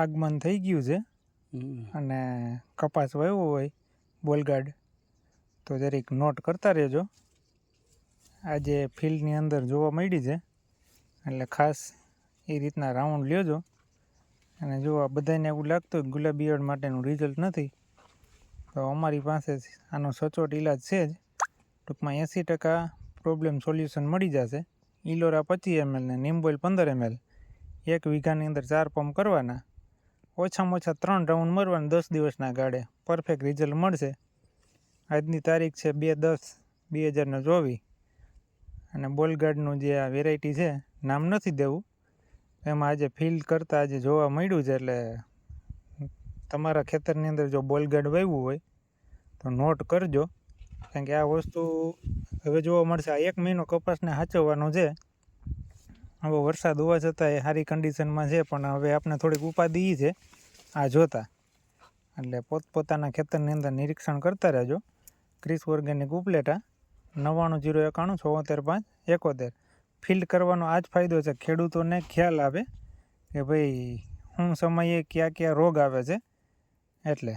આગમન થઈ ગયું છે. અને કપાસ વાવ્યો હોય બોલગાડ તો જરીક નોટ કરતા રહેજો. આજે ફિલ્ડની અંદર જોવા મળી છે એટલે ખાસ એ રીતના રાઉન્ડ લેજો. અને જો આ બધાને એવું લાગતું હોય ગુલાબી ઈયળ માટેનું રિઝલ્ટ નથી તો અમારી પાસે આનો સચોટ ઈલાજ છે જ. ટૂંકમાં એંસી ટકા પ્રોબ્લેમ સોલ્યુશન મળી જશે. ઇલોરા પચીસ એમએલ ને નિમ્બોઇલ પંદર એમએલ એક વીઘાની અંદર ચાર પંપ કરવાના. ઓછામાં ઓછા ત્રણ રાઉન્ડ મારવાના દસ દિવસના ગાળે. પરફેક્ટ રિઝલ્ટ મળશે. આજની તારીખ છે બે દસ બે હજારને ચોવીસ. અને બોલગાર્ડનું જે આ વેરાયટી છે, નામ નથી દેવું. એમાં આજે ફિલ્ડ કરતાં આજે જોવા મળ્યું છે એટલે તમારા ખેતરની અંદર જો બોલગાર્ડ વાવ્યું હોય, તો નોટ કરજો. કારણ કે આ વસ્તુ હવે જોવા મળશે. આ એક મહિનો કપાસને સાચવવાનો છે. હવે વરસાદ હોવા છતાં એ સારી કન્ડિશનમાં છે, પણ હવે આપણે થોડીક ઉપાધિ છે. આ જોતા. એટલે પોતપોતાના ખેતરની અંદર નિરીક્ષણ કરતા રહેજો. ક્રિસ ઓર્ગેનિક ઉપલેટા, નવ્વાણું જીરો એકાણું ચોતેર પાંચ, એકોતેર. ફિલ્ડ કરવાનો આ જ ફાયદો છે. ખેડૂતોને ખ્યાલ આવે કે ભાઈ શું સમયે કયા કયા રોગ આવે છે. એટલે